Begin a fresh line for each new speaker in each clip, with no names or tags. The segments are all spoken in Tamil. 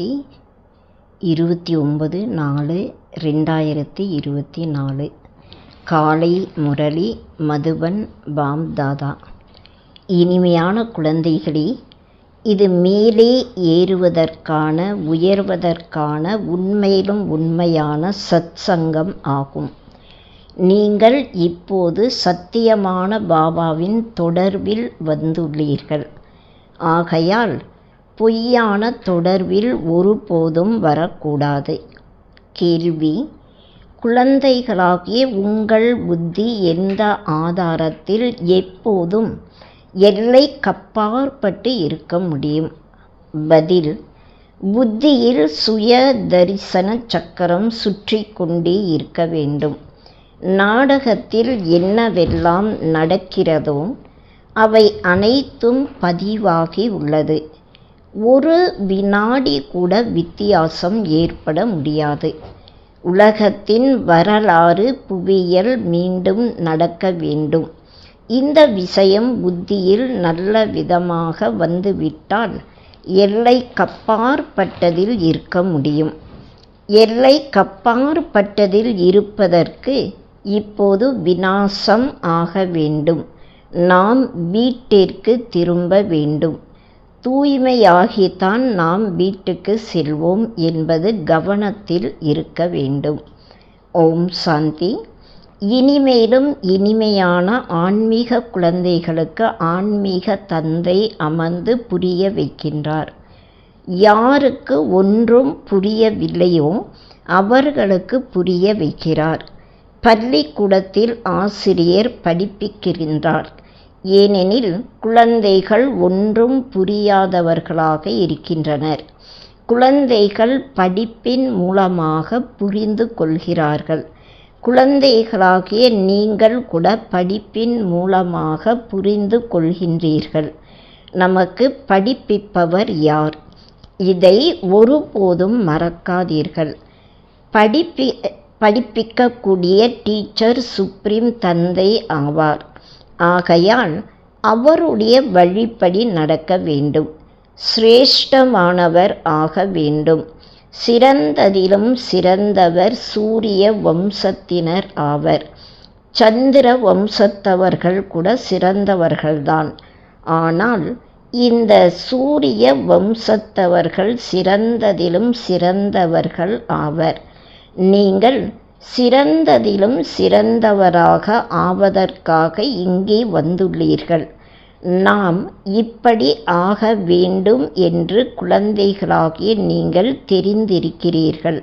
ஓம் இருபத்தி ஒன்பது நாலு ரெண்டாயிரத்தி இருபத்தி நாலு. காலை முரளி மதுபன் பாம் தாதா இனிமையான குழந்தைகளே இது மேலே ஏறுவதற்கான உயர்வதற்கான உண்மையிலும் உண்மையான சத்சங்கம் ஆகும். நீங்கள் இப்போது சத்தியமான பாபாவின் தொடர்பில் வந்துள்ளீர்கள். ஆகையால் பொய்யான தொடர்பில் ஒருபோதும் வரக்கூடாது. கேள்வி. குழந்தைகளாகிய உங்கள் புத்தி எந்த ஆதாரத்தில் எப்போதும் எல்லைக்கப்பாற்பட்டு இருக்க முடியும்? பதில். புத்தியில் சுய தரிசன சக்கரம் சுற்றி கொண்டே இருக்க வேண்டும். நாடகத்தில் என்னவெல்லாம் நடக்கிறதோ அவை அனைத்தும் பதிவாகி உள்ளது. ஒரு வினாடி கூட வித்தியாசம் ஏற்பட முடியாது. உலகத்தின் வரலாறு புவியியல் மீண்டும் நடக்க வேண்டும். இந்த விஷயம் புத்தியில் நல்ல விதமாக வந்துவிட்டால் எல்லைக்கப்பாற்பட்டதில் இருக்க முடியும். எல்லைக்கப்பாற்பட்டதில் இருப்பதற்கு இப்போது விநாசம் ஆக வேண்டும். நாம் வீட்டிற்கு திரும்ப வேண்டும். தூய்மையாகித்தான் நாம் வீட்டுக்கு செல்வோம் என்பது கவனத்தில் இருக்க வேண்டும். ஓம் சாந்தி. இனிமேலும் இனிமையான ஆன்மீக குழந்தைகளுக்கு ஆன்மீக தந்தை அமர்ந்து புரிய வைக்கின்றார். யாருக்கு ஒன்றும் புரியவில்லையோ அவர்களுக்கு புரிய வைக்கிறார். பள்ளிக்கூடத்தில் ஆசிரியர் படிப்பிக்கின்றார். ஏனெனில் குழந்தைகள் ஒன்றும் புரியாதவர்களாக இருக்கின்றனர். குழந்தைகள் படிப்பின் மூலமாக புரிந்து கொள்கிறார்கள். குழந்தைகளாகிய நீங்கள் கூட படிப்பின் மூலமாக புரிந்து கொள்கின்றீர்கள். நமக்கு படிப்பிப்பவர் யார்? இதை ஒருபோதும் மறக்காதீர்கள். படிப்பி படிப்பிக்கக்கூடிய டீச்சர் சுப்ரீம் தந்தை ஆவார். ஆகையால் அவருடைய வழிப்படி நடக்க வேண்டும். சிரேஷ்டமானவர் ஆக வேண்டும். சிறந்ததிலும் சிறந்தவர் சூரிய வம்சத்தினர் ஆவர். சந்திர வம்சத்தவர்கள் கூட சிறந்தவர்கள்தான். ஆனால் இந்த சூரிய வம்சத்தவர்கள் சிறந்ததிலும் சிறந்தவர்கள் ஆவர். நீங்கள் சிறந்ததிலும் சிறந்தவராக ஆவதற்காக இங்கே வந்துள்ளீர்கள். நாம் இப்படி ஆக வேண்டும் என்று குழந்தைகளாகிய நீங்கள் தெரிந்திருக்கிறீர்கள்.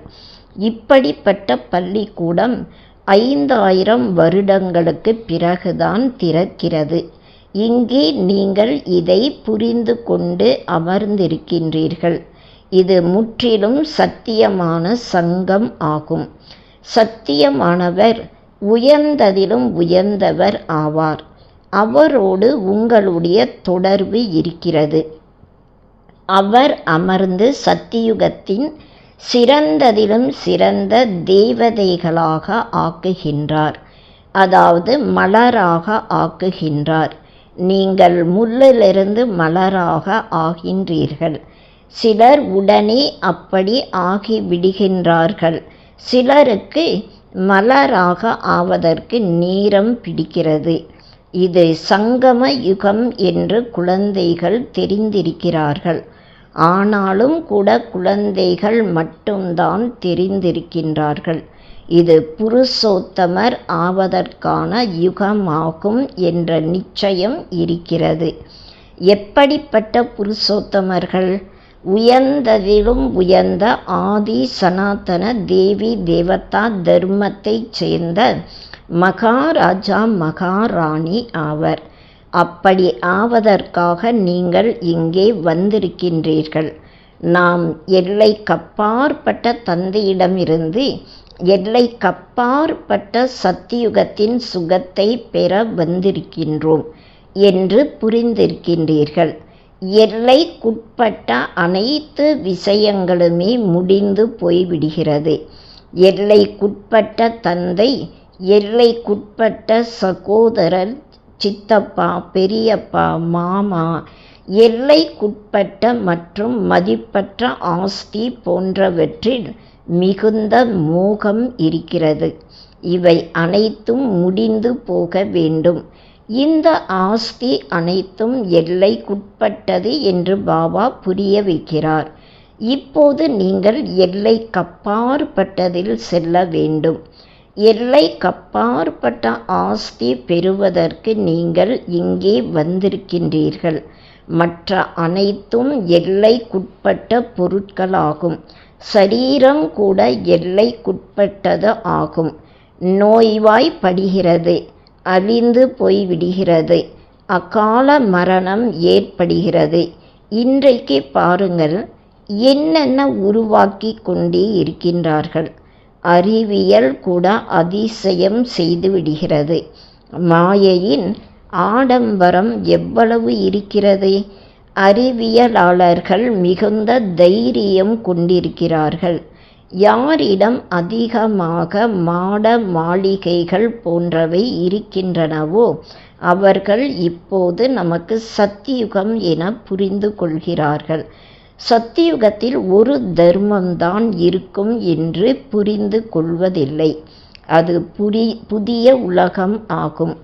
இப்படிப்பட்ட பள்ளிக்கூடம் ஐந்தாயிரம் வருடங்களுக்கு பிறகுதான் திறக்கிறது. இங்கே நீங்கள் இதை புரிந்து கொண்டு அமர்ந்திருக்கின்றீர்கள். இது முற்றிலும் சத்தியமான சங்கம் ஆகும். சத்தியமானவர் உயர்ந்ததிலும் உயர்ந்தவர் ஆவார். அவரோடு உங்களுடைய தொடர்பு இருக்கிறது. அவர் அமர்ந்து சத்தியுகத்தின் சிறந்ததிலும் சிறந்த தேவதைகளாக ஆக்குகின்றார். அதாவது மலராக ஆக்குகின்றார். நீங்கள் முள்ளிலிருந்து மலராக ஆகின்றீர்கள். சிலர் உடனே அப்படி ஆகிவிடுகின்றார்கள். சிலருக்கு மலராக ஆவதற்கு நேரம் பிடிக்கிறது. இது சங்கம யுகம் என்று குழந்தைகள் தெரிந்திருக்கிறார்கள். ஆனாலும் கூட குழந்தைகள் மட்டும்தான் தெரிந்திருக்கின்றார்கள். இது புருஷோத்தமர் ஆவதற்கான யுகமாகும் என்ற நிச்சயம் இருக்கிறது. எப்படிப்பட்ட புருஷோத்தமர்கள்? உயர்ந்ததிலும் உயர்ந்த ஆதி சனாதன தேவி தேவதா தர்மத்தைச் சேர்ந்த மகாராஜா மகாராணி ஆவர். அப்படி ஆவதற்காக நீங்கள் இங்கே வந்திருக்கின்றீர்கள். நாம் எல்லைக்கப்பாற்பட்ட தந்தையிடமிருந்து எல்லைக்கப்பாற்பட்ட சத்தியுகத்தின் சுகத்தை பெற வந்திருக்கின்றோம் என்று புரிந்திருக்கின்றீர்கள். எல்லைக்குட்பட்ட அனைத்து விஷயங்களுமே முடிந்து போய்விடுகிறது. எல்லைக்குட்பட்ட தந்தை எல்லைக்குட்பட்ட சகோதரர் சித்தப்பா பெரியப்பா மாமா எல்லைக்குட்பட்ட மற்றும் மதிப்பற்ற ஆஸ்தி போன்றவற்றில் மிகுந்த மோகம் இருக்கிறது. இவை அனைத்தும் முடிந்து போக வேண்டும். இந்த ஆஸ்தி அனைத்தும் எல்லைக்குட்பட்டது என்று பாபா புரிய வைக்கிறார். இப்போது நீங்கள் எல்லைக்கப்பாற்பட்டதில் செல்ல வேண்டும். எல்லைக்கப்பாற்பட்ட ஆஸ்தி பெறுவதற்கு நீங்கள் இங்கே வந்திருக்கின்றீர்கள். மற்ற அனைத்தும் எல்லைக்குட்பட்ட பொருட்களாகும். சரீரம் கூட எல்லைக்குட்பட்டது ஆகும். நோய்வாய்ப்படுகிறது. அழிந்து போய்விடுகிறது. அகால மரணம் ஏற்படுகிறது. இன்றைக்கு பாருங்கள் என்னென்ன உருவாக்கி கொண்டே இருக்கின்றார்கள். அறிவியல் கூட அதிசயம் செய்து விடுகிறது. மாயையின் ஆடம்பரம் எவ்வளவு இருக்கிறது? அறிவியலாளர்கள் மிகுந்த தைரியம் கொண்டிருக்கிறார்கள். யாரிடம் அதிகமாக மாட மாளிகைகள் போன்றவை இருக்கின்றனவோ அவர்கள் இப்போது நமக்கு சத்தியுகம் என புரிந்து கொள்கிறார்கள். சத்தியுகத்தில் ஒரு தர்மம்தான் இருக்கும் என்று புரிந்து கொள்வதில்லை. அது புரி புதிய உலகம் ஆகும்.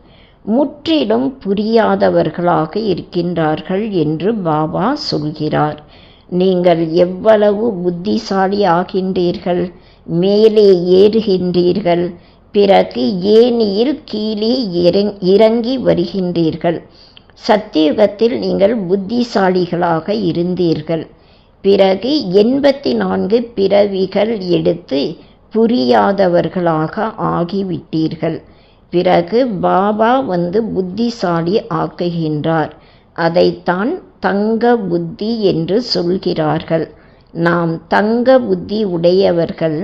முற்றிலும் புரியாதவர்களாக இருக்கின்றார்கள் என்று பாபா சொல்கிறார். நீங்கள் எவ்வளவு புத்திசாலி ஆகின்றீர்கள் மேலே ஏறுகின்றீர்கள். பிறகு ஏனியில் கீழே இறங்கி வருகின்றீர்கள். சத்தியுகத்தில் நீங்கள் புத்திசாலிகளாக இருந்தீர்கள். பிறகு எண்பத்தி நான்கு பிறவிகள் எடுத்து புரியாதவர்களாக ஆகிவிட்டீர்கள். பிறகு பாபா வந்து புத்திசாலி ஆக்குகின்றார். அதைத்தான் தங்க புத்தி என்று சொல்கிறார்கள். நாம் தங்க புத்தி உடையவர்கள்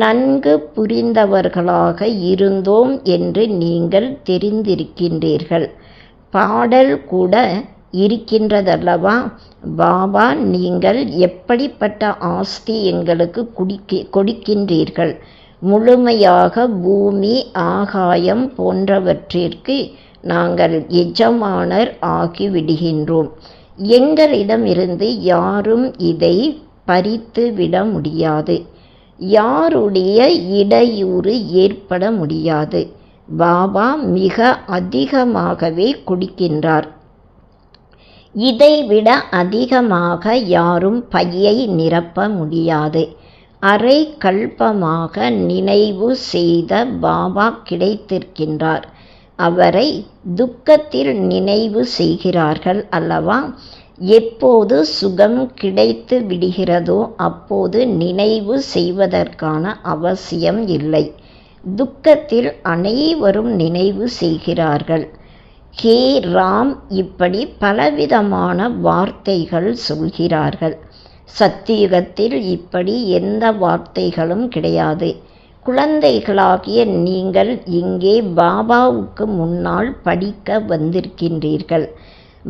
நன்கு புரிந்தவர்களாக இருந்தோம் என்று நீங்கள் தெரிந்திருக்கின்றீர்கள். பாடல் கூட இருக்கின்றதல்லவா? பாபா நீங்கள் எப்படிப்பட்ட ஆஸ்தி எங்களுக்கு குடிக்க கொடுக்கின்றீர்கள்? முழுமையாக பூமி ஆகாயம் போன்றவற்றிற்கு நாங்கள் எஜமானர் ஆகிவிடுகின்றோம். எங்களிடமிருந்து யாரும் இதை பறித்து விட முடியாது. யாருடைய இடையூறு ஏற்பட முடியாது. பாபா மிக அதிகமாகவே குடிக்கின்றார். இதைவிட அதிகமாக யாரும் பையை நிரப்ப முடியாது. அரை கல்பமாக நினைவு செய்த பாபா கிடைத்திருக்கின்றார். அவரை துக்கத்தில் நினைவு செய்கிறார்கள் அல்லவா? எப்போது சுகம் கிடைத்து விடுகிறதோ அப்போது நினைவு செய்வதற்கான அவசியம் இல்லை. துக்கத்தில் அனைவரும் நினைவு செய்கிறார்கள். ஹே ராம் இப்படி பலவிதமான வார்த்தைகள் சொல்கிறார்கள். சத்தியுகத்தில் இப்படி எந்த வார்த்தைகளும் கிடையாது. குழந்தைகளாகிய நீங்கள் இங்கே பாபாவுக்கு முன்னால் படிக்க வந்திருக்கின்றீர்கள்.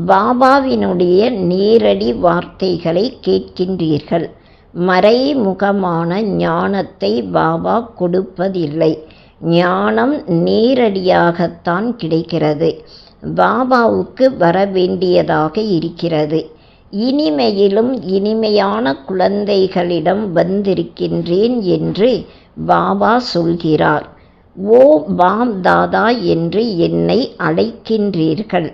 பாபாவினுடைய நேரடி வார்த்தைகளை கேட்கின்றீர்கள். மறைமுகமான ஞானத்தை பாபா கொடுப்பதில்லை. ஞானம் நேரடியாகத்தான் கிடைக்கிறது. பாபாவுக்கு வர வேண்டியதாக இருக்கிறது. இனிமையிலும் இனிமையான குழந்தைகளிடம் வந்திருக்கின்றேன் என்று பாபா சொல்கிறார் ஓ பாம் தாதா என்று என்னை அழைக்கின்றீர்கள்.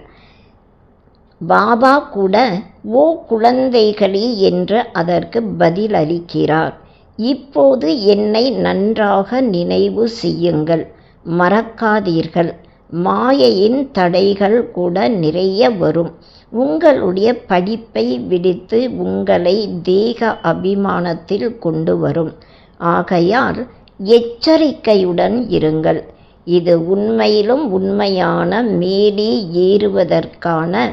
பாபா கூட ஓ குழந்தைகளே என்று அதற்கு பதிலளிக்கிறார். இப்போது என்னை நன்றாக நினைவு செய்யுங்கள் மறக்காதீர்கள். மாயையின் தடைகள் கூட நிறைய வரும். உங்களுடைய படிப்பை விடுத்து உங்களை தேக அபிமானத்தில் கொண்டு வரும். ஆகையால் எச்சரிக்கையுடன் இருங்கள். இது உண்மையிலும் உண்மையான மேலே ஏறுவதற்கான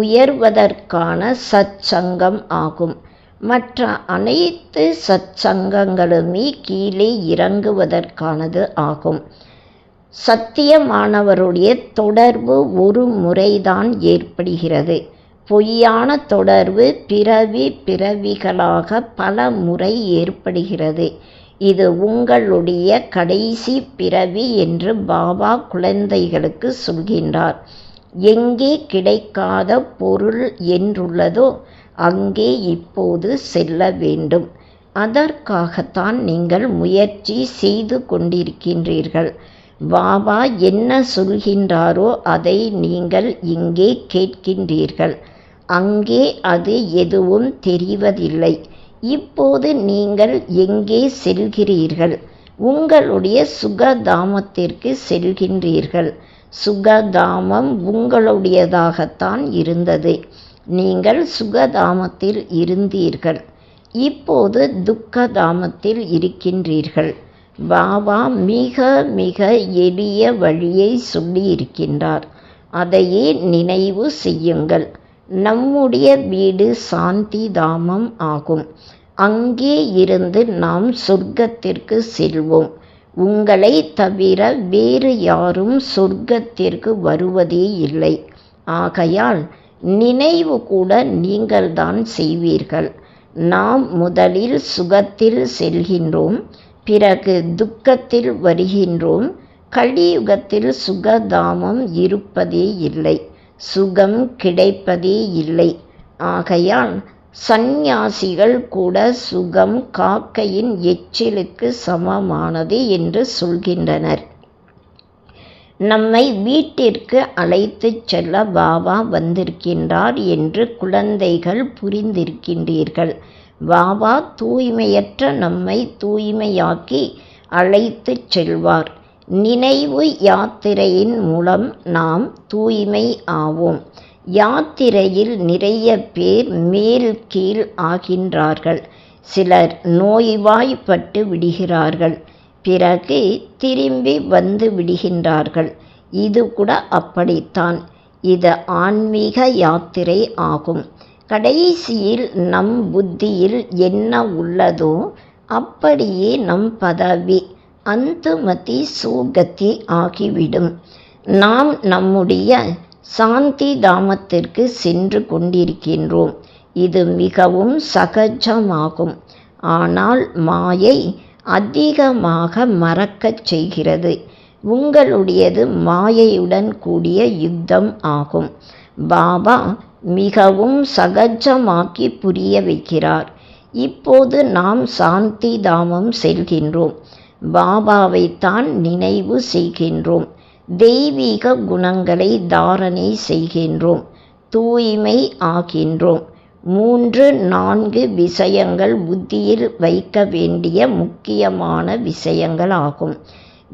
உயர்வதற்கான சச்சங்கம் ஆகும். மற்ற அனைத்து சச்சங்கங்களுமே கீழே இறங்குவதற்கானது ஆகும். சத்தியமானவருடைய தொடர்பு ஒரு முறைதான் ஏற்படுகிறது. பொய்யான தொடர்பு பிறவி பிறவிகளாக பல முறை ஏற்படுகிறது. இது உங்களுடைய கடைசி பிறவி என்று பாபா குழந்தைகளுக்கு சொல்கின்றார். எங்கே கிடைக்காத பொருள் என்றுள்ளதோ அங்கே இப்போது செல்ல வேண்டும். அதற்காகத்தான் நீங்கள் முயற்சி செய்து கொண்டிருக்கின்றீர்கள். பாபா என்ன சொல்கின்றாரோ அதை நீங்கள் இங்கே கேட்கின்றீர்கள். அங்கே அது எதுவும் தெரிவதில்லை. இப்போது நீங்கள் எங்கே செல்கிறீர்கள்? உங்களுடைய சுகதாமத்திற்கு செல்கின்றீர்கள். சுகதாமம் உங்களுடையதாகத்தான் இருந்தது. நீங்கள் சுகதாமத்தில் இருந்தீர்கள். இப்போது துக்கதாமத்தில் இருக்கின்றீர்கள். பாபா மிக மிக எளிய வழியை சொல்லியிருக்கின்றார். அதையே நினைவு செய்யுங்கள். நம்முடைய வீடு சாந்தி தாமம் ஆகும். அங்கே இருந்து நாம் சொர்க்கத்திற்கு செல்வோம். உங்களை தவிர வேறு யாரும் சொர்க்கத்திற்கு வருவதே இல்லை. ஆகையால் நினைவு கூட நீங்கள்தான் செய்வீர்கள். நாம் முதலில் சுகத்தில் செல்கின்றோம் பிறகு துக்கத்தில் வருகின்றோம் கலியுகத்தில் சுகதாமம் இருப்பதே இல்லை. சுகம் கிடைப்பதே இல்லை. ஆகையால் சந்நியாசிகள் கூட சுகம் காக்கையின் எச்சிலுக்கு சமமானது என்று சொல்கின்றனர். நம்மை வீட்டிற்கு அழைத்துச் செல்ல பாபா வந்திருக்கின்றார் என்று குழந்தைகள் புரிந்திருக்கின்றீர்கள். பாபா தூய்மையற்ற நம்மை தூய்மையாக்கி அழைத்துச் செல்வார். நினைவு யாத்திரையின் மூலம் நாம் தூய்மை ஆவோம். யாத்திரையில் நிறைய பேர் மேல் கீழ் ஆகின்றார்கள். சிலர் நோய்வாய்ப்பட்டு விடுகிறார்கள். பிறகு திரும்பி வந்து விடுகின்றார்கள். இது கூட அப்படித்தான். இது ஆன்மீக யாத்திரை ஆகும். கடைசியில் நம் புத்தியில் என்ன உள்ளதோ அப்படியே நம் பதவி. அந்துமதி சூகத்தி ஆகிவிடும். நாம் நம்முடைய சாந்தி தாமத்திற்கு சென்று கொண்டிருக்கின்றோம். இது மிகவும் சகஜமாகும். ஆனால் மாயை அதிகமாக மறக்கச் செய்கிறது. உங்களுடையது மாயையுடன் கூடிய யுத்தம் ஆகும். பாபா மிகவும் சகஜமாக்கி புரிய வைக்கிறார். இப்போது நாம் சாந்தி தாமம் செல்கின்றோம். பாபாவைத்தான் நினைவு செய்கின்றோம். தெய்வீக குணங்களை தாரணை செய்கின்றோம். தூய்மை ஆகின்றோம். மூன்று நான்கு விஷயங்கள் புத்தியில் வைக்க வேண்டிய முக்கியமான விஷயங்கள் ஆகும்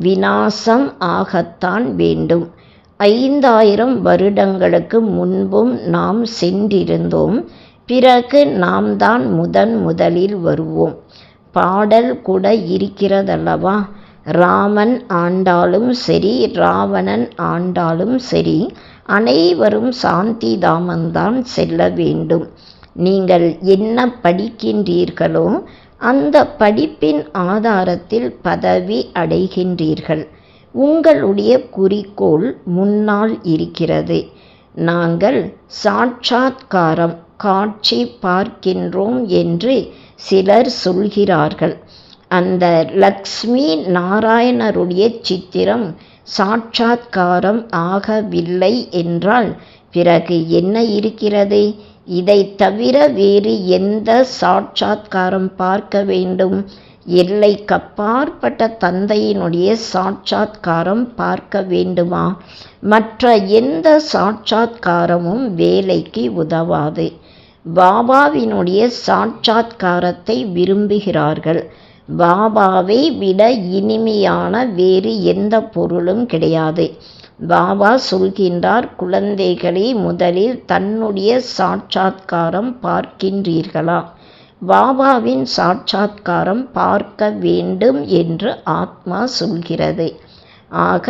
வினாசம் ஆகத்தான் வேண்டும். ஐந்தாயிரம் வருடங்களுக்கு முன்பும் நாம் சென்றிருந்தோம். பிறகு நாம் தான் முதன் முதலில் வருவோம். பாடல் கூட இருக்கிறதல்லவா? ராமன் ஆண்டாலும் சரி ராவணன் ஆண்டாலும் சரி அனைவரும் சாந்தி தாமந்தான் செல்ல வேண்டும். நீங்கள் என்ன படிக்கின்றீர்களோ அந்த படிப்பின் ஆதாரத்தில் பதவி அடைகின்றீர்கள். உங்களுடைய குறிக்கோள் முன்னால் இருக்கிறது. நாங்கள் சாட்சாத்காரம் காட்சி பார்க்கின்றோம் என்று சிலர் சொல்கிறார்கள் அந்த லக்ஷ்மி நாராயணருடைய சித்திரம் சாட்சாத்காரம் ஆகவில்லை என்றால் பிறகு என்ன இருக்கிறது? இதை தவிர வேறு எந்த சாட்சாத்காரம் பார்க்க வேண்டும்? எல்லைக்கப்பாற்பட்ட தந்தையினுடைய சாட்சாத்காரம் பார்க்க வேண்டுமா? மற்ற எந்த சாட்சாத்காரமும் வேலைக்கு உதவாது. பாபாவினுடைய சாட்சாத்காரத்தை விரும்புகிறார்கள். பாபாவை விட இனிமையான வேறு எந்த பொருளும் கிடையாது. பாபா சொல்கின்றார் குழந்தைகளே முதலில் தன்னுடைய சாட்சாத்காரம் பார்க்கின்றீர்களா? பாபாவின் சாட்சாத்காரம் பார்க்க வேண்டும் என்று ஆத்மா சொல்கிறது. ஆக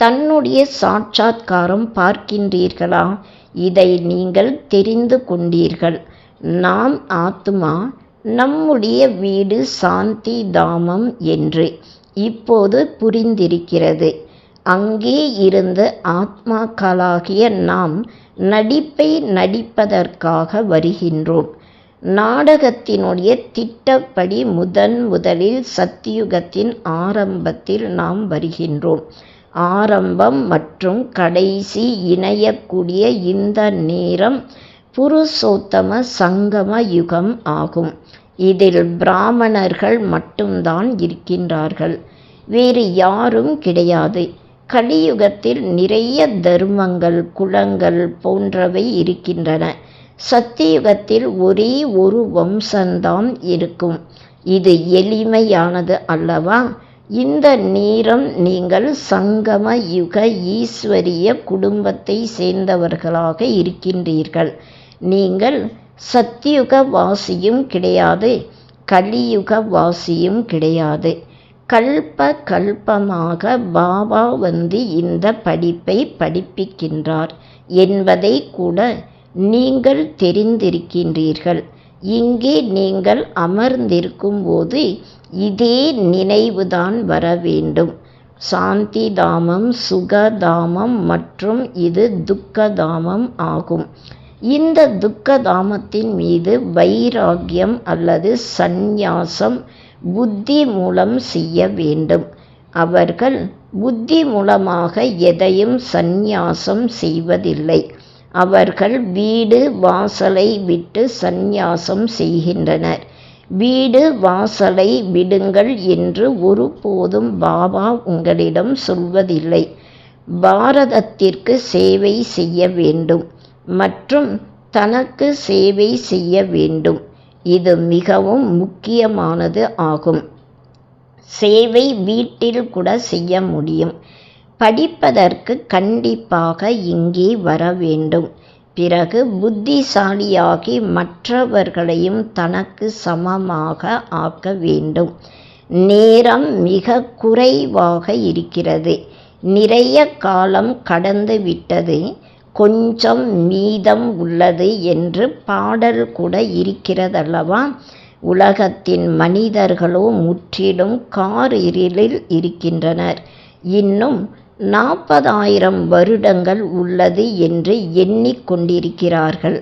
தன்னுடைய சாட்சாத்காரம் பார்க்கின்றீர்களா? இதை நீங்கள் தெரிந்து கொண்டீர்கள். நாம் ஆத்மா நம்முடைய வீடு சாந்தி தாமம் என்று இப்போது புரிந்திருக்கிறது. அங்கே இருந்து ஆத்மாக்களாகிய நாம் நடிப்பை நடிப்பதற்காக வருகின்றோம். நாடகத்தினுடைய திட்டப்படி முதன் முதலில் சத்தியுகத்தின் ஆரம்பத்தில் நாம் வருகின்றோம். ஆரம்பம் மற்றும் கடைசி இணையக்கூடிய இந்த நேரம் புருஷோத்தம சங்கம யுகம் ஆகும். இதில் பிராமணர்கள் மட்டும்தான் இருக்கின்றார்கள். வேறு யாரும் கிடையாது. கலியுகத்தில் நிறைய தர்மங்கள் குலங்கள் போன்றவை இருக்கின்றன. சத்தியுகத்தில் ஒரே ஒரு வம்சந்தான் இருக்கும். இது எளிமையானது அல்லவா? இந்த நேரம் நீங்கள் சங்கம யுக ஈஸ்வரிய குடும்பத்தை சேர்ந்தவர்களாக இருக்கின்றீர்கள். நீங்கள் சத்தியுக வாசியும் கிடையாது கலியுக வாசியும் கிடையாது. கல்ப கல்பமாக பாபா வந்து இந்த படிப்பை படிப்பிக்கின்றார் என்பதை கூட நீங்கள் தெரிந்திருக்கின்றீர்கள். இங்கே நீங்கள் அமர்ந்திருக்கும் போது இதே நினைவுதான் வர வேண்டும் சாந்தி தாமம் சுகதாமம் மற்றும் இது துக்கதாமம் ஆகும். இந்த துக்கதாமத்தின் மீது வைராக்கியம் அல்லது சந்நியாசம் புத்தி மூலம் செய்ய வேண்டும். அவர்கள் புத்தி மூலமாக எதையும் சந்நியாசம் செய்வதில்லை. அவர்கள் வீடு வாசலை விட்டு சந்நியாசம் செய்கின்றனர். வீடு வாசலை விடுங்கள் என்று ஒருபோதும் பாபா உங்களிடம் சொல்வதில்லை. பாரதத்திற்கு சேவை செய்ய வேண்டும். மற்றும் தனக்கு சேவை செய்ய வேண்டும். இது மிகவும் முக்கியமானது ஆகும். சேவை வீட்டில் கூட செய்ய முடியும். படிப்பதற்கு கண்டிப்பாக இங்கே வர வேண்டும் பிறகு புத்திசாலியாகி மற்றவர்களையும் தனக்கு சமமாக ஆக்க வேண்டும். நேரம் மிக குறைவாக இருக்கிறது. நிறைய காலம் கடந்து விட்டது. கொஞ்சம் மீதம் உள்ளது என்று பாடல் கூட இருக்கிறதல்லவா? உலகத்தின் மனிதர்களோ முற்றிலும் கார் இருக்கின்றனர். இன்னும் நாற்பதாயிரம் வருடங்கள் உள்ளது என்று எண்ணிக்கொண்டிருக்கிறார்கள்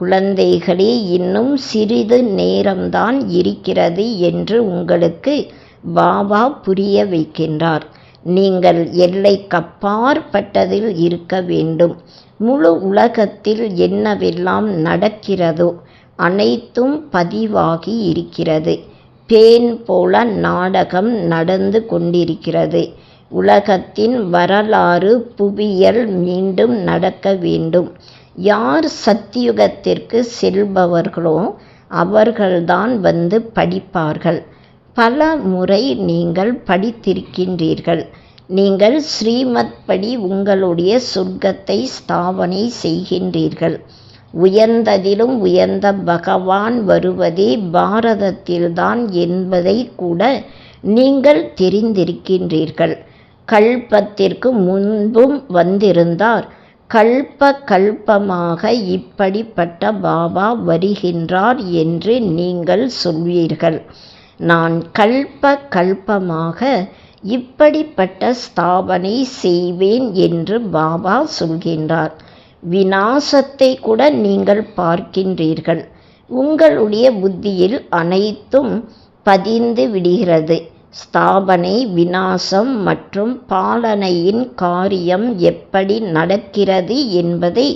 குழந்தைகளே இன்னும் சிறிது நேரம்தான் இருக்கிறது என்று உங்களுக்கு பாபா புரிய வைக்கின்றார். நீங்கள் எல்லைக்கப்பாற்பட்டதில் இருக்க வேண்டும். முழு உலகத்தில் என்னவெல்லாம் நடக்கிறதோ அனைத்தும் பதிவாகி இருக்கிறது. பேன் போல நாடகம் நடந்து கொண்டிருக்கிறது. உலகத்தின் வரலாறு புவியியல் மீண்டும் நடக்க வேண்டும். யார் சத்தியுகத்திற்கு செல்பவர்களோ அவர்கள்தான் வந்து படிப்பார்கள். பல முறை நீங்கள் படித்திருக்கின்றீர்கள். நீங்கள் ஸ்ரீமத் படி உங்களுடைய சொர்க்கத்தை ஸ்தாபனை செய்கின்றீர்கள். உயர்ந்ததிலும் உயர்ந்த பகவான் வருவதே பாரதத்தில்தான் என்பதை கூட நீங்கள் தெரிந்திருக்கின்றீர்கள். கல்பத்திற்கு முன்பும் வந்திருந்தார். கல்ப கல்பமாக இப்படிப்பட்ட பாபா வருகின்றார் என்று நீங்கள் சொல்வீர்கள். நான் கல்ப கல்பமாக இப்படிப்பட்ட ஸ்தாபனை செய்வேன் என்று பாபா சொல்கின்றார். வினாசத்தை கூட நீங்கள் பார்க்கின்றீர்கள். உங்களுடைய புத்தியில் அனைத்தும் பதிந்து விடுகிறது. ஸ்தாபனை வினாசம் மற்றும் பாலனையின் காரியம் எப்படி நடக்கிறது என்பதை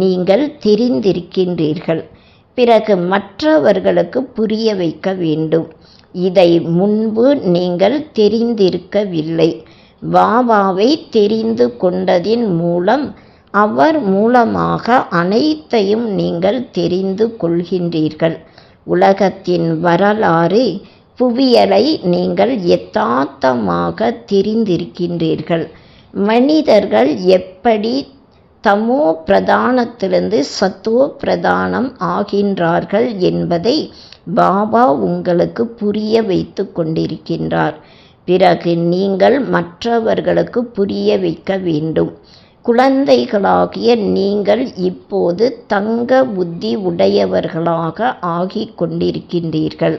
நீங்கள் தெரிந்திருக்கின்றீர்கள். பிறகு மற்றவர்களுக்கு புரிய வைக்க வேண்டும். இதை முன்பு நீங்கள் தெரிந்திருக்கவில்லை. பாபாவை தெரிந்து கொண்டதின் மூலம் அவர் மூலமாக அனைத்தையும் நீங்கள் தெரிந்து கொள்கின்றீர்கள். உலகத்தின் வரலாறு புவியலை நீங்கள் யதார்த்தமாக தெரிந்திருக்கின்றீர்கள். மனிதர்கள் எப்படி தமோ பிரதானத்திலிருந்து சத்துவ பிரதானம் ஆகின்றார்கள் என்பதை பாபா உங்களுக்கு புரிய வைத்து கொண்டிருக்கின்றார். பிறகு நீங்கள் மற்றவர்களுக்கு புரிய வைக்க வேண்டும். குழந்தைகளாகிய நீங்கள் இப்போது தங்க புத்தி உடையவர்களாக ஆகிக் கொண்டிருக்கின்றீர்கள்.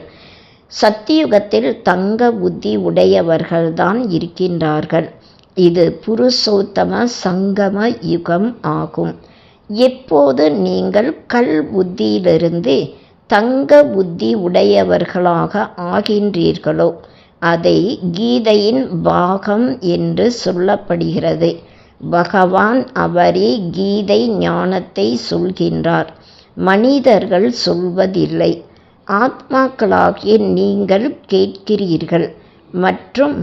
சத்தியுகத்தில் தங்க புத்தி உடையவர்கள்தான் இருக்கின்றார்கள். இது புருஷோத்தம சங்கம யுகம் ஆகும். எப்போது நீங்கள் கல் புத்தியிலிருந்து தங்க புத்தி உடையவர்களாக ஆகின்றீர்களோ அதை கீதையின் பாகம் என்று சொல்லப்படுகிறது. பகவான் அவரே கீதை ஞானத்தை சொல்கின்றார். மனிதர்கள் சொல்வதில்லை. ஆத்மாக்களாகிய நீங்கள் கேட்கிறீர்கள் மற்றும்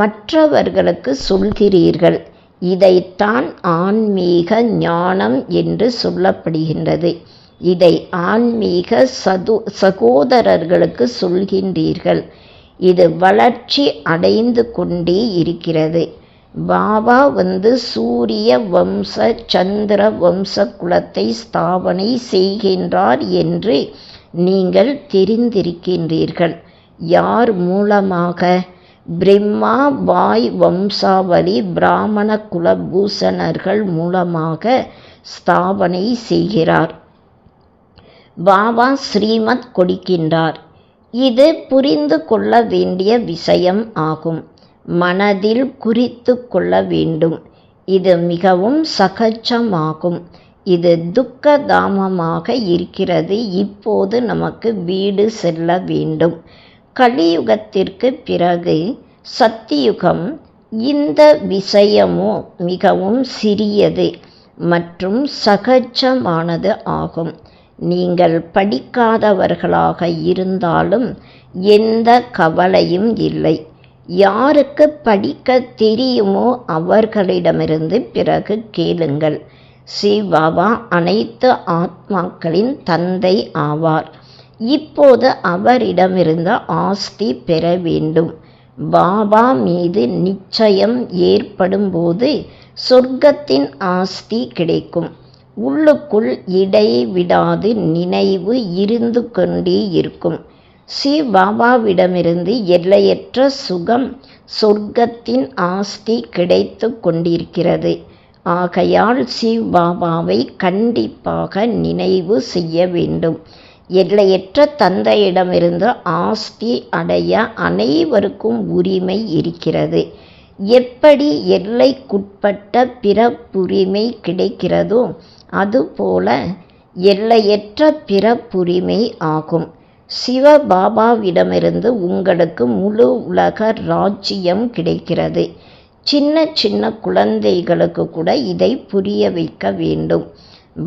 மற்றவர்களுக்கு சொல்கிறீர்கள். இதைத்தான் ஆன்மீக ஞானம் என்று சொல்லப்படுகின்றது. இதை ஆன்மீக சது சகோதரர்களுக்கு சொல்கின்றீர்கள். இது வளர்ச்சி அடைந்து கொண்டே இருக்கிறது. பாபா வந்து சூரிய வம்ச சந்திர வம்ச குலத்தை ஸ்தாபனை செய்கின்றார் என்று நீங்கள் தெரிந்திருக்கின்றீர்கள். யார் மூலமாக? பிரம்மா வாய் வம்சாவளி பிராமண குலபூஷணர்கள் மூலமாக ஸ்தாபனை செய்கிறார். பாபா ஸ்ரீமத் கொடுக்கின்றார். இது புரிந்து கொள்ள வேண்டிய விஷயம் ஆகும். மனதில் குறித்து கொள்ள வேண்டும். இது மிகவும் சகஜமாகும். இது துக்கதாமமாக இருக்கிறது. இப்போது நமக்கு வீடு செல்ல வேண்டும். கலியுகத்திற்கு பிறகு சத்தியுகம் இந்த விஷயமோ மிகவும் சிறியது மற்றும் சகஜமானது ஆகும். நீங்கள் படிக்காதவர்களாக இருந்தாலும் எந்த கவலையும் இல்லை. யாருக்கு படிக்க தெரியுமோ அவர்களிடமிருந்து பிறகு கேளுங்கள். சிவபாபா அனைத்து ஆத்மாக்களின் தந்தை ஆவார். இப்போது அவரிடமிருந்து ஆஸ்தி பெற வேண்டும். பாபா மீது நிச்சயம் ஏற்படும்போது சொர்க்கத்தின் ஆஸ்தி கிடைக்கும். உள்ளுக்குள் இடைவிடாது நினைவு இருந்து கொண்டே இருக்கும். ஸ்ரீ பாபாவிடமிருந்து எல்லையற்ற சுகம் சொர்க்கத்தின் ஆஸ்தி கிடைத்து கொண்டிருக்கிறது. ஆகையால் சிவபாபாவை கண்டிப்பாக நினைவு செய்ய வேண்டும். எல்லையற்ற தந்தையிடமிருந்து ஆஸ்தி அடைய அனைவருக்கும் உரிமை இருக்கிறது. எப்படி எல்லைக்குட்பட்ட பிறப்புரிமை கிடைக்கிறதோ அதுபோல எல்லையற்ற பிறப்புரிமை ஆகும். சிவபாபாவிடமிருந்து உங்களுக்கு முழு உலக ராஜ்யம் கிடைக்கிறது. சின்ன சின்ன குழந்தைகளுக்கு கூட இதை புரிய வைக்க வேண்டும்.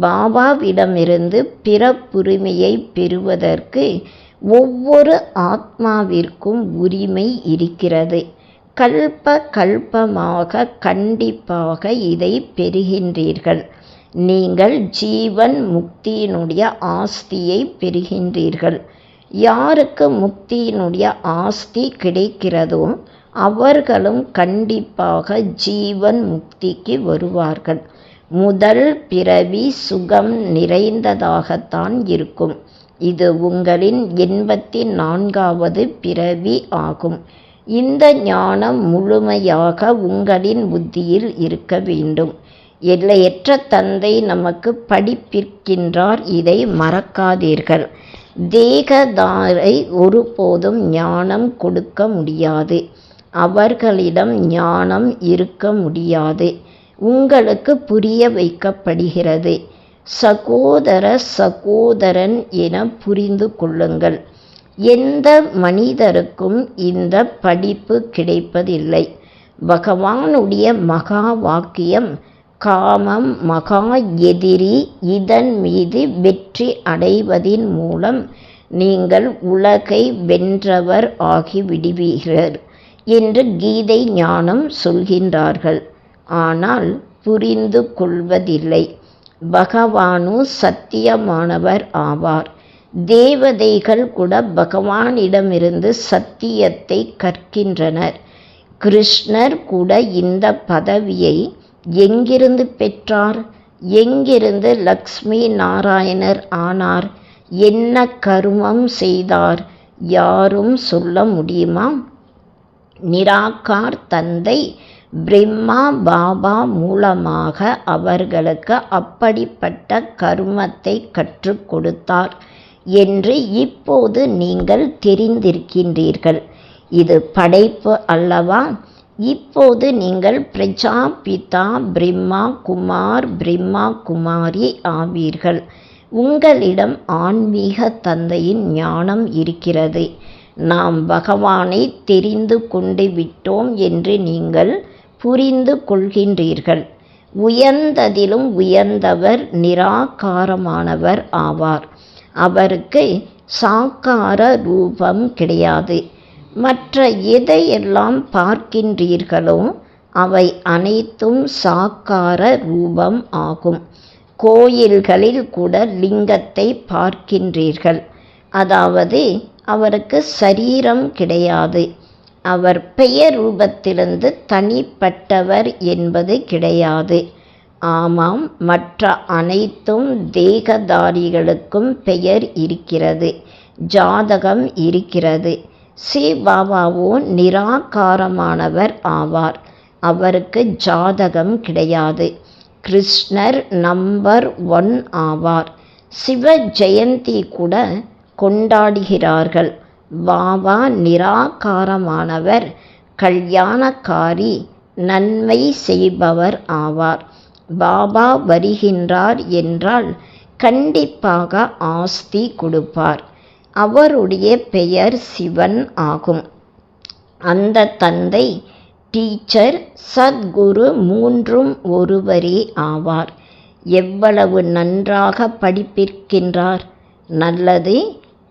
பாபாவிடமிருந்து பிறப்புரிமையை பெறுவதற்கு ஒவ்வொரு ஆத்மாவிற்கும் உரிமை இருக்கிறது. கல்ப கல்பமாக கண்டிப்பாக இதை பெறுகின்றீர்கள். நீங்கள் ஜீவன் முக்தியினுடைய ஆஸ்தியை பெறுகின்றீர்கள். யாருக்கு முக்தியினுடைய ஆஸ்தி கிடைக்கிறதோ அவர்களும் கண்டிப்பாக ஜீவன் முக்திக்கு வருவார்கள். முதல் பிறவி சுகம் நிறைந்ததாகத்தான் இருக்கும். இது உங்களின் எண்பத்தி நான்காவது பிறவி ஆகும். இந்த ஞானம் முழுமையாக உங்களின் புத்தியில் இருக்க வேண்டும். எல்லையற்ற தந்தை நமக்கு படிப்பிருக்கின்றார் இதை மறக்காதீர்கள். தேகதாரை ஒருபோதும் ஞானம் கொடுக்க முடியாது. அவர்களிடம் ஞானம் இருக்க முடியாது. உங்களுக்கு புரிய வைக்கப்படுகிறது. சகோதர சகோதரன் என புரிந்து கொள்ளுங்கள். எந்த மனிதருக்கும் இந்த படிப்பு கிடைப்பதில்லை. பகவானுடைய மகா வாக்கியம் காமம் மகா எதிரி இதன் மீது வெற்றி அடைவதின் மூலம் நீங்கள் உலகை வென்றவர் ஆகிவிடுவீர்கள். என்று கீதை ஞானம் சொல்கின்றார்கள். ஆனால் புரிந்து கொள்வதில்லை. பகவானு சத்தியமானவர் ஆவார். தேவதைகள் கூட பகவானிடமிருந்து சத்தியத்தை கற்கின்றனர். கிருஷ்ணர் கூட இந்த பதவியை எங்கிருந்து பெற்றார்? எங்கிருந்து லக்ஷ்மி நாராயணர் ஆனார்? என்ன கருமம் செய்தார்? யாரும் சொல்ல முடியுமா? நிராகார் தந்தை பிரம்மா பாபா மூலமாக அவர்களுக்கு அப்படிப்பட்ட கருமத்தை கற்றுக் கொடுத்தார் என்று இப்போது நீங்கள் தெரிந்திருக்கின்றீர்கள். இது படைப்பு அல்லவா? இப்போது நீங்கள் பிரஜாபிதா பிரம்மா குமார் பிரம்மா குமாரி ஆவீர்கள். உங்களிடம் ஆன்மீக தந்தையின் ஞானம் இருக்கிறது. நாம் பகவானை தெரிந்து கொண்டு விட்டோம் என்று நீங்கள் புரிந்து கொள்கின்றீர்கள். உயர்ந்ததிலும் உயர்ந்தவர் நிராகாரமானவர் ஆவார். அவருக்கு சாக்கார ரூபம் கிடையாது. மற்ற எதையெல்லாம் பார்க்கின்றீர்களோ அவை அனைத்தும் சாக்கார ரூபம் ஆகும். கோயில்களில் கூட லிங்கத்தை பார்க்கின்றீர்கள். அதாவது அவருக்கு சரீரம் கிடையாது. அவர் பெயர் ரூபத்திலிருந்து தனிப்பட்டவர் என்பது கிடையாது. ஆமாம் மற்ற அனைத்தும் தேகதாரிகளுக்கும் பெயர் இருக்கிறது ஜாதகம் இருக்கிறது. சிவபாபாவோ நிராகாரமானவர் ஆவார். அவருக்கு ஜாதகம் கிடையாது. கிருஷ்ணர் நம்பர் ஒன் ஆவார். சிவ ஜெயந்தி கூட கொண்டாடுகிறார்கள். பாபா நிராகாரமானவர் கல்யாணக்காரி நன்மை செய்பவர் ஆவார். பாபா வருகின்றார் என்றால் கண்டிப்பாக ஆஸ்தி கொடுப்பார். அவருடைய பெயர் சிவன் ஆகும். அந்த தந்தை டீச்சர் சத்குரு மூன்றும் ஒருவரே ஆவார். எவ்வளவு நன்றாக படிப்பிருக்கின்றார் நல்லது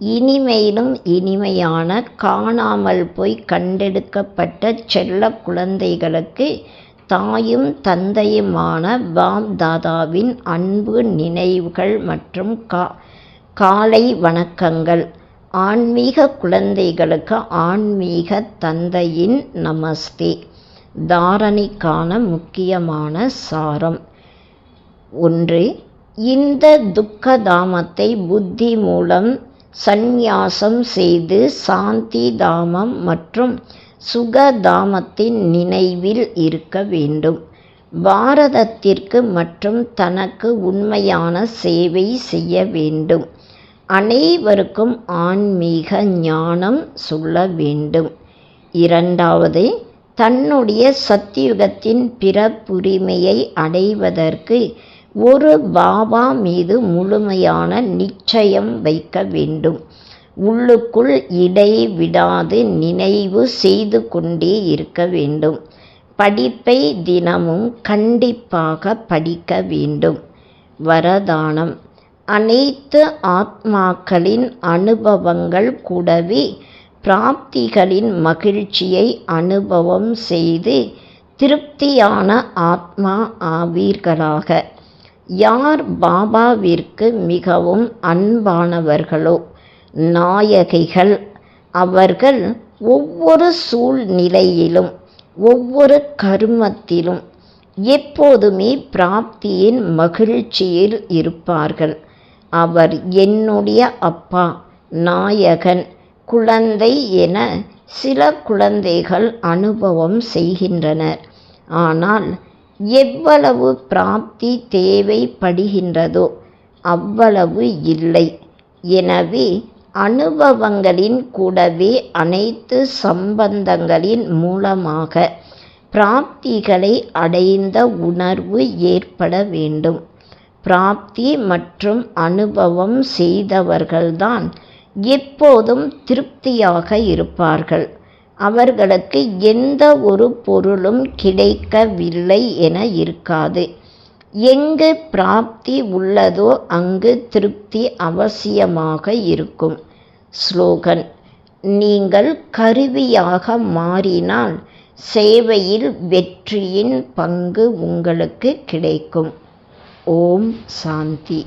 இனிமையிலும் இனிமையான காணாமல் போய் கண்டெடுக்கப்பட்ட செல்ல குழந்தைகளுக்கு தாயும் தந்தையுமான பாப் தாதாவின் அன்பு நினைவுகள் மற்றும் கா காலை வணக்கங்கள். ஆன்மீக குழந்தைகளுக்கு ஆன்மீக தந்தையின் நமஸ்தே. தாரணைக்கான முக்கியமான சாரம். ஒன்று இந்த துக்கதாமத்தை புத்தி மூலம் சந்நியாசம் செய்து சாந்தி தாமம் மற்றும் சுகதாமத்தின் நினைவில் இருக்க வேண்டும். பாரதத்திற்கு மற்றும் தனக்கு உண்மையான சேவை செய்ய வேண்டும். அனைவருக்கும் ஆன்மீக ஞானம் சொல்ல வேண்டும். இரண்டாவது தன்னுடைய சத்தியுகத்தின் பிறப்புரிமையை அடைவதற்கு ஒரு பாபா மீது முழுமையான நிச்சயம் வைக்க வேண்டும். உள்ளுக்குள் இடைவிடாது நினைவு செய்து கொண்டே இருக்க வேண்டும். படிப்பை தினமும் கண்டிப்பாக படிக்க வேண்டும். வரதானம். அனைத்து ஆத்மாக்களின் அனுபவங்கள் கூடவே பிராப்திகளின் மகிழ்ச்சியை அனுபவம் செய்து திருப்தியான ஆத்மா ஆவீர்களாக. யார் பாபாவிற்கு மிகவும் அன்பானவர்களோ நாயகிகள் அவர்கள் ஒவ்வொரு சூழ்நிலையிலும் ஒவ்வொரு கருமத்திலும் எப்போதுமே பிராப்தியின் மகிழ்ச்சியில் இருப்பார்கள். அவர் என்னுடைய அப்பா நாயகன் குழந்தை என சில குழந்தைகள் அனுபவம் செய்கின்றனர். ஆனால் எவ்வளவு பிராப்தி தேவைப்படுகின்றதோ அவ்வளவு இல்லை. எனவே அனுபவங்களின் கூடவே அனைத்து சம்பந்தங்களின் மூலமாக பிராப்திகளை அடைந்த உணர்வு ஏற்பட வேண்டும். பிராப்தி மற்றும் அனுபவம் செய்தவர்கள்தான் எப்போதும் திருப்தியாக இருப்பார்கள். அவர்களுக்கு எந்த ஒரு பொருளும் கிடைக்கவில்லை என இருக்காது. எங்கு பிராப்தி உள்ளதோ அங்கு திருப்தி அவசியமாக இருக்கும். ஸ்லோகன் நீங்கள் கருவியாக மாறினால் சேவையில் வெற்றியின் பங்கு உங்களுக்கு கிடைக்கும். ஓம் சாந்தி.